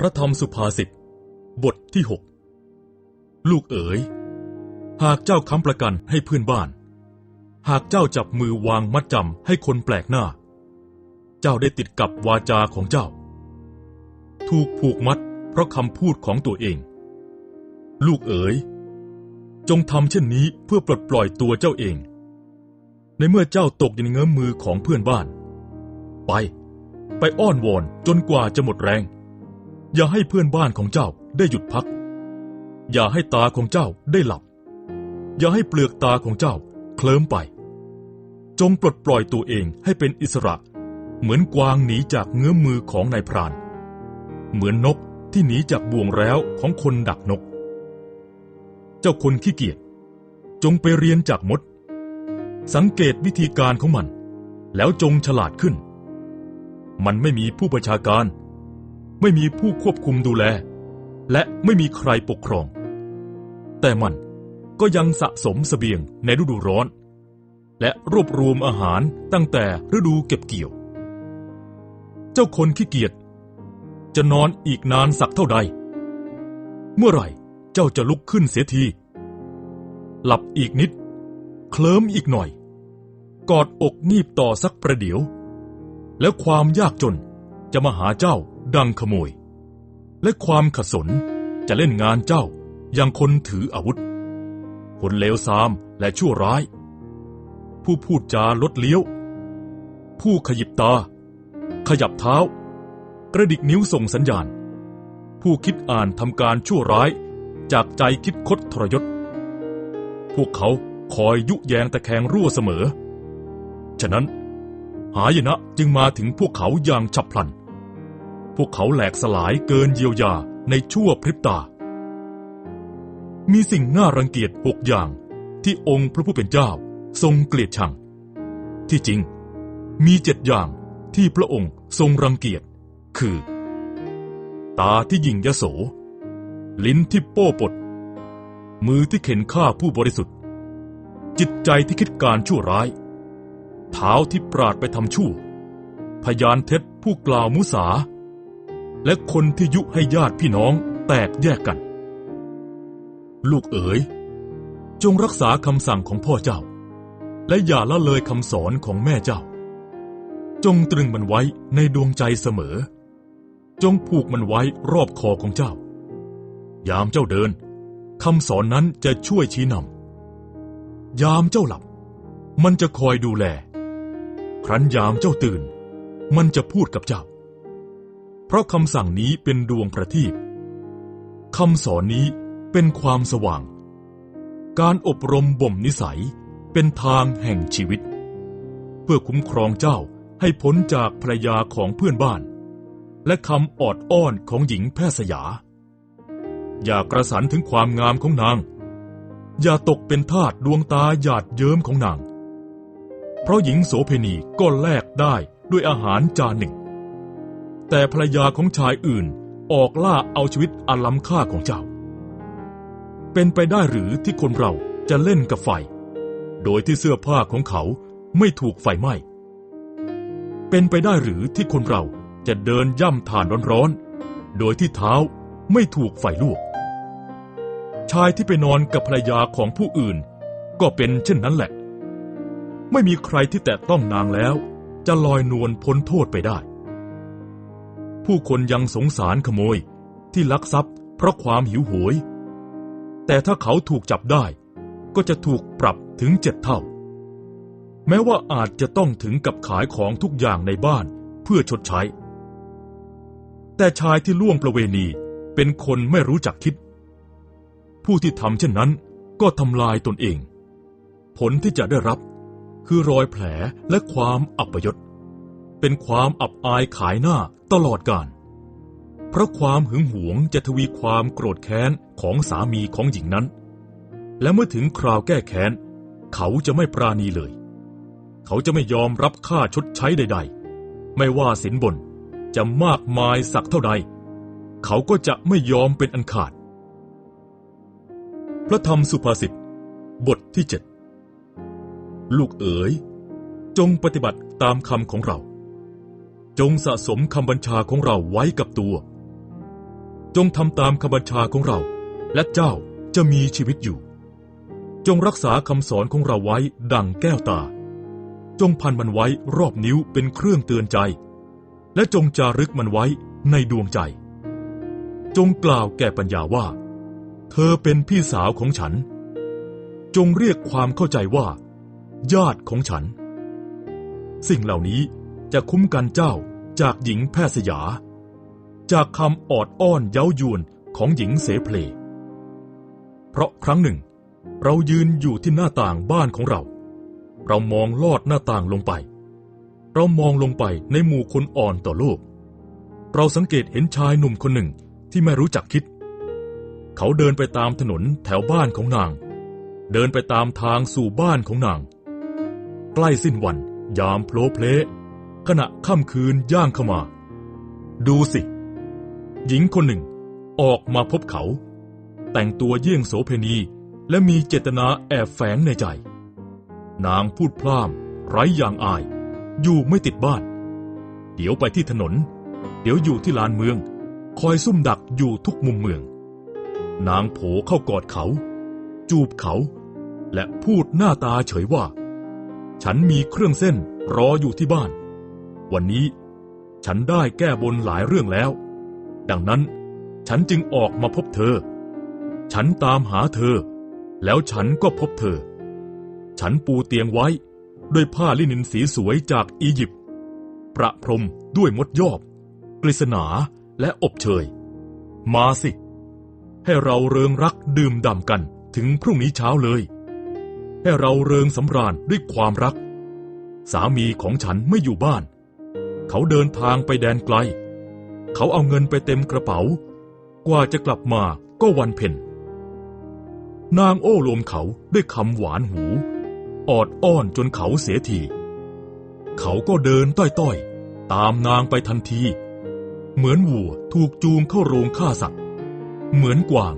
พระธรรมสุภาษิต บทที่หกลูกเอ๋ย หากเจ้าค้ำประกันให้เพื่อนบ้าน หากเจ้าจับมือวางมัดจำให้คนแปลกหน้า เจ้าได้ติดกับวาจาของเจ้า ถูกผูกมัดเพราะคำพูดของตัวเอง ลูกเอ๋ย จงทำเช่นนี้เพื่อปลดปล่อยตัวเจ้าเอง ในเมื่อเจ้าตกอยู่ในเงื้อมมือของเพื่อนบ้าน ไป ไปอ้อนวอนจนกว่าจะหมดแรง อย่าให้เพื่อนบ้านของเจ้าได้หยุดพัก อย่าให้ตาของเจ้าได้หลับ อย่าให้เปลือกตาของเจ้าเคลิ้มไป จงปลดปล่อยตัวเองให้เป็นอิสระ เหมือนกวางหนีจากเงื้อมมือของนายพราน เหมือนนกที่หนีจากบ่วงแล้วของคนดักนก เจ้าคนขี้เกียจจงไปเรียนจากมด สังเกตวิธีการของมัน แล้วจงฉลาดขึ้น มันไม่มีผู้ประชาการ ไม่มีผู้ควบคุมดูแล และไม่มีใครปกครอง แต่มันก็ยังสะสมเสบียงในฤดูร้อน และรวบรวมอาหารตั้งแต่ฤดูเก็บเกี่ยว เจ้าคนขี้เกียจจะนอนอีกนานสักเท่าใด เมื่อไหร่เจ้าจะลุกขึ้นเสียที หลับอีกนิด เคลิ้มอีกหน่อย กอดอกงีบต่อสักประเดี๋ยว แล้วความยากจนจะมาหาเจ้า ดังขโมย และความขสนจะเล่นงานเจ้าอย่างคนถืออาวุธ คนเลวทรามและชั่วร้าย ผู้พูดจาลดเลี้ยว ผู้ขยิบตา ขยับเท้า กระดิกนิ้วส่งสัญญาณ ผู้คิดอ่านทำการชั่วร้ายจากใจคิดคดทรยศ พวกเขาคอยยุแยงตะแคงรั่วเสมอ ฉะนั้น หายนะจึงมาถึงพวกเขาอย่างฉับพลัน พวกเขาแหลกสลายเกินเยียวยาในชั่วพริบตา มีสิ่งน่ารังเกียจหกอย่างที่องค์พระผู้เป็นเจ้าทรงเกลียดชัง ที่จริง มีเจ็ดอย่างที่พระองค์ทรงรังเกียจ คือ ตาที่ยิงยโส ลิ้นที่โป้ปด มือที่เข็นฆ่าผู้บริสุทธิ์ จิตใจที่คิดการชั่วร้าย เท้าที่ปราดไปทำชั่ว พยานเท็จผู้กล่าวมุสา และคนที่ยุให้ญาติพี่น้องแตกแยกกัน ลูกเอ๋ย จงรักษาคำสั่งของพ่อเจ้า และอย่าละเลยคำสอนของแม่เจ้า จงตรึงมันไว้ในดวงใจเสมอ จงผูกมันไว้รอบคอของเจ้า ยามเจ้าเดินคำสอนนั้นจะช่วยชี้นำยามเจ้าหลับ มันจะคอยดูแล ครั้นยามเจ้าตื่น มันจะพูดกับเจ้า เพราะคำสั่งนี้เป็นดวงประทีปคำสอนนี้เป็นความสว่าง การอบรมบ่มนิสัยเป็นทางแห่งชีวิต เพื่อคุ้มครองเจ้าให้พ้นจากภรรยาของเพื่อนบ้าน และคำออดอ้อนของหญิงแพทย์สยา อย่ากระสันถึงความงามของนาง อย่าตกเป็นทาสดวงตาหยาดเยิ้มของนาง เพราะหญิงโสเพณีก็แลกได้ด้วยอาหารจานหนึ่ง แต่ภรรยาของชายอื่นออกล่าเอาชีวิตอันล้ำค่าของเจ้า เป็นไปได้หรือที่คนเราจะเล่นกับไฟ โดยที่เสื้อผ้าของเขาไม่ถูกไฟไหม้ เป็นไปได้หรือที่คนเราจะเดินย่ำฐานร้อนๆ โดยที่เท้าไม่ถูกไฟลวก ชายที่ไปนอนกับภรรยาของผู้อื่น ก็เป็นเช่นนั้นแหละ ไม่มีใครที่แตะต้องนางแล้ว จะลอยนวลพ้นโทษไปได้ ผู้คนยังสงสารขโมยที่ลักทรัพย์เพราะความหิวโหยแต่ถ้าเขาถูกจับได้ ก็จะถูกปรับถึงเจ็ดเท่า แม้ว่าอาจจะต้องถึงกับขายของทุกอย่างในบ้านเพื่อชดใช้ แต่ชายที่ล่วงประเวณีเป็นคนไม่รู้จักคิด ผู้ที่ทำเช่นนั้นก็ทำลายตนเอง ผลที่จะได้รับคือรอยแผลและความอับยศ เป็นความอับอายขายหน้าตลอดกาลเพราะความหึงหวงจะทวีความโกรธแค้นของสามีของหญิงนั้น และเมื่อถึงคราวแก้แค้น เขาจะไม่ปราณีเลย เขาจะไม่ยอมรับค่าชดใช้ใด ๆ ไม่ว่าสินบนจะมากมายสักเท่าใด เขาก็จะไม่ยอมเป็นอันขาด พระธรรมสุภาษิตบทที่เจ็ดลูกเอ๋ย จงปฏิบัติตามคำของเรา จงสะสมคำบัญชาของเราไว้กับตัว จงทำตามคำบัญชาของเรา และเจ้าจะมีชีวิตอยู่ จงรักษาคำสอนของเราไว้ดังแก้วตา จงพันมันไว้รอบนิ้วเป็นเครื่องเตือนใจ และจงจารึกมันไว้ในดวงใจ จงกล่าวแก่ปัญญาว่า เธอเป็นพี่สาวของฉัน จงเรียกความเข้าใจว่า ญาติของฉัน สิ่งเหล่านี้จะคุ้มกันเจ้า จากหญิงแพทย์สยา จากคำออดอ้อนเย้ายวนของหญิงเสเพล เพราะครั้งหนึ่ง เรายืนอยู่ที่หน้าต่างบ้านของเรา เรามองลอดหน้าต่างลงไป เรามองลงไปในหมู่คนอ่อนต่อโลก เราสังเกตเห็นชายหนุ่มคนหนึ่งที่ไม่รู้จักคิด เขาเดินไปตามถนนแถวบ้านของนาง เดินไปตามทางสู่บ้านของนาง ใกล้สิ้นวันยามโผล่เพล ขณะค่ำคืนย่างเข้ามา ดูสิ หญิงคนหนึ่ง ออกมาพบเขา แต่งตัวเยี่ยงโสเพณีและมีเจตนาแอบแฝงในใจ นางพูดพล่ามไร้อย่างอาย อยู่ไม่ติดบ้าน เดี๋ยวไปที่ถนน เดี๋ยวอยู่ที่ลานเมือง คอยซุ่มดักอยู่ทุกมุมเมือง นางโผเข้ากอดเขา จูบเขา และพูดหน้าตาเฉยว่า ฉันมีเครื่องเส้นรออยู่ที่บ้าน วันนี้ ฉันได้แก้บนหลายเรื่องแล้ว ดังนั้น ฉันจึงออกมาพบเธอ ฉันตามหาเธอ แล้วฉันก็พบเธอ ฉันปูเตียงไว้ ด้วยผ้าลินินสีสวยจากอียิปต์ ประพรมด้วยมดยอบ กฤษณาและอบเชย มาสิ ให้เราเริงรักดื่มด่ำกันถึงพรุ่งนี้เช้าเลย ให้เราเริงสำราญด้วยความรัก สามีของฉันไม่อยู่บ้าน เขาเดินทางไปแดนไกล เขาเอาเงินไปเต็มกระเป๋า กว่าจะกลับมาก็วันเพ็ญนางโอ้ลมเขาด้วยคำหวานหู ออดอ้อนจนเขาเสียที เขาก็เดินต้อยๆ ตามนางไปทันที เหมือนวัวถูกจูงเข้าโรงฆ่าสัตว์ เหมือนกวาง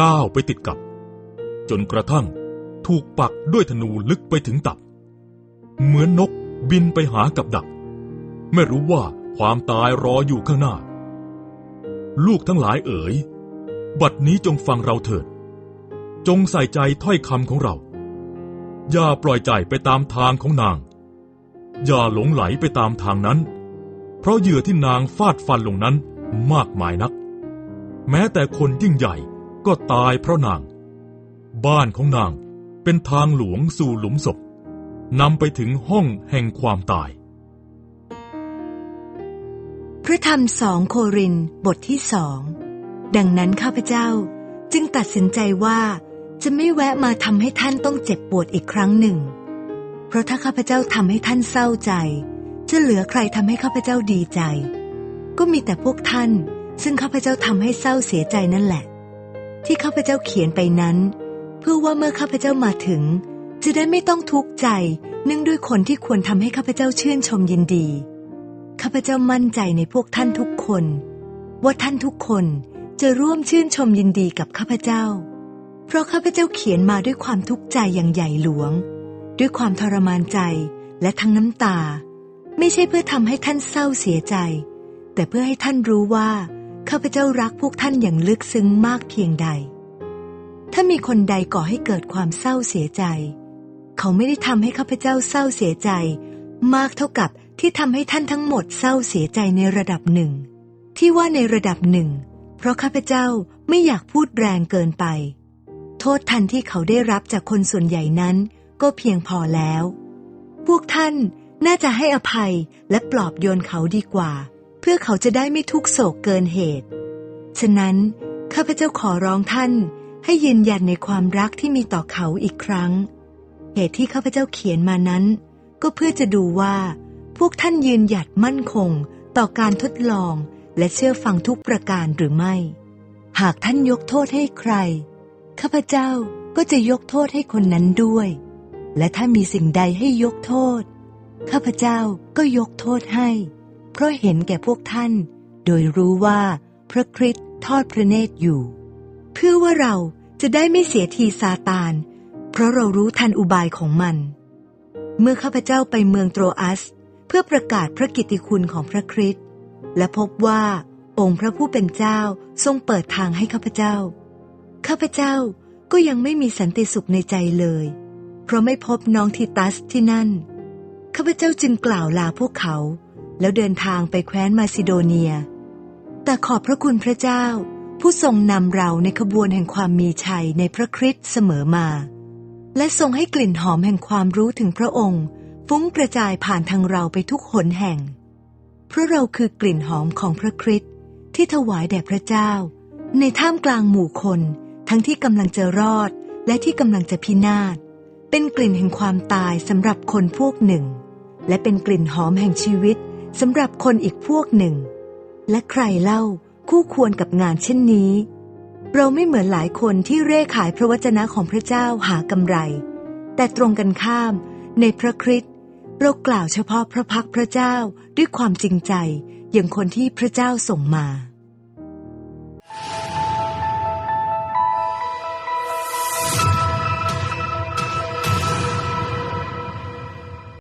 ก้าวไปติดกับ จนกระทั่งถูกปักด้วยธนูลึกไปถึงตับ เหมือนนกบินไปหากับดัก ไม่รู้ว่าความตายรออยู่ข้างหน้า ลูกทั้งหลายเอ๋ย บัดนี้จงฟังเราเถิด จงใส่ใจถ้อยคำของเรา อย่าปล่อยใจไปตามทางของนาง อย่าหลงไหลไปตามทางนั้น เพราะเหยื่อที่นางฟาดฟันลงนั้นมากมายนัก แม้แต่คนยิ่งใหญ่ก็ตายเพราะนาง บ้านของนางเป็นทางหลวงสู่หลุมศพนำไปถึงห้องแห่งความตาย พระธรรมสองโครินบทที่สองดังนั้นข้าพเจ้าจึงตัดสินใจว่าจะไม่แวะมาทำให้ท่านต้องเจ็บปวดอีกครั้งหนึ่ง เพราะถ้าข้าพเจ้าทำให้ท่านเศร้าใจ จะเหลือใครทำให้ข้าพเจ้าดีใจ ก็มีแต่พวกท่าน ซึ่งข้าพเจ้าทำให้เศร้าเสียใจนั่นแหละ ที่ข้าพเจ้าเขียนไปนั้น เพื่อว่าเมื่อข้าพเจ้ามาถึง จะได้ไม่ต้องทุกข์ใจเนื่องด้วยคนที่ควรทำให้ข้าพเจ้าชื่นชมยินดี ข้าพเจ้ามั่นใจในพวกท่านทุกคน ว่าท่านทุกคนจะร่วมชื่นชมยินดีกับข้าพเจ้า เพราะข้าพเจ้าเขียนมาด้วยความทุกข์ใจอย่างใหญ่หลวง ด้วยความทรมานใจและทั้งน้ำตา ไม่ใช่เพื่อทำให้ท่านเศร้าเสียใจ แต่เพื่อให้ท่านรู้ว่าข้าพเจ้ารักพวกท่านอย่างลึกซึ้งมากเพียงใด ถ้ามีคนใดก่อให้เกิดความเศร้าเสียใจ เขาไม่ได้ทำให้ข้าพเจ้าเศร้าเสียใจ มากเท่ากับ ที่ทำให้ท่านทั้งหมดเศร้าเสียใจในระดับหนึ่ง ที่ว่าในระดับหนึ่ง เพราะข้าพเจ้าไม่อยากพูดแรงเกินไป โทษทันที่เขาได้รับจากคนส่วนใหญ่นั้น ก็เพียงพอแล้ว พวกท่านน่าจะให้อภัยและปลอบโยนเขาดีกว่า เพื่อเขาจะได้ไม่ทุกโศกเกินเหตุ ฉะนั้นข้าพเจ้าขอร้องท่านให้ยืนยันในความรักที่มีต่อเขาอีกครั้ง เหตุที่ข้าพเจ้าเขียนมานั้น ก็เพื่อจะดูว่า วกท่านยืนหยัดมั่นคงต่อการทดลองและเชื่อฟังทุกประการหรือไม่ หากท่านยกโทษให้ใคร ข้าพเจ้าก็จะยกโทษให้คนนั้นด้วย และถ้ามีสิ่งใดให้ยกโทษ ข้าพเจ้าก็ยกโทษให้ เพราะเห็นแก่พวกท่าน โดยรู้ว่าพระคริสต์ทอดพระเนตรอยู่ เพื่อว่าเราจะได้ไม่เสียทีซาตาน เพราะเรารู้ทันอุบายของมัน เมื่อข้าพเจ้าไปเมืองโตรอัส พื่อประกาศพระกิตติคุณของพระคริสต์และพบว่าองค์พระผู้เป็นเจ้าทรงเปิดทางให้ข้าพเจ้า ข้าพเจ้าก็ยังไม่มีสันติสุขในใจเลย เพราะไม่พบน้องทิตัสที่นั่น ข้าพเจ้าจึงกล่าวลาพวกเขา แล้วเดินทางไปแคว้นมาซิโดเนีย แต่ขอบพระคุณพระเจ้า ผู้ทรงนำเราในขบวนแห่งความมีชัยในพระคริสต์เสมอมา และทรงให้กลิ่นหอมแห่งความรู้ถึงพระองค์ ฟุ้งกระจายผ่านทางเราไปทุกหนแห่ง เพราะเราคือกลิ่นหอมของพระคริสต์ที่ถวายแด่พระเจ้า ในท่ามกลางหมู่คน ทั้งที่กำลังจะรอดและที่กำลังจะพินาศ เป็นกลิ่นแห่งความตายสำหรับคนพวกหนึ่ง และเป็นกลิ่นหอมแห่งชีวิตสำหรับคนอีกพวกหนึ่ง และใครเล่าคู่ควรกับงานเช่นนี้ เราไม่เหมือนหลายคนที่เร่ขายพระวจนะของพระเจ้าหากำไร แต่ตรงกันข้ามในพระคริสต์ เรากล่าวเฉพาะพระพักพระเจ้าด้วยความจริงใจอย่างคนที่พระเจ้าส่งมา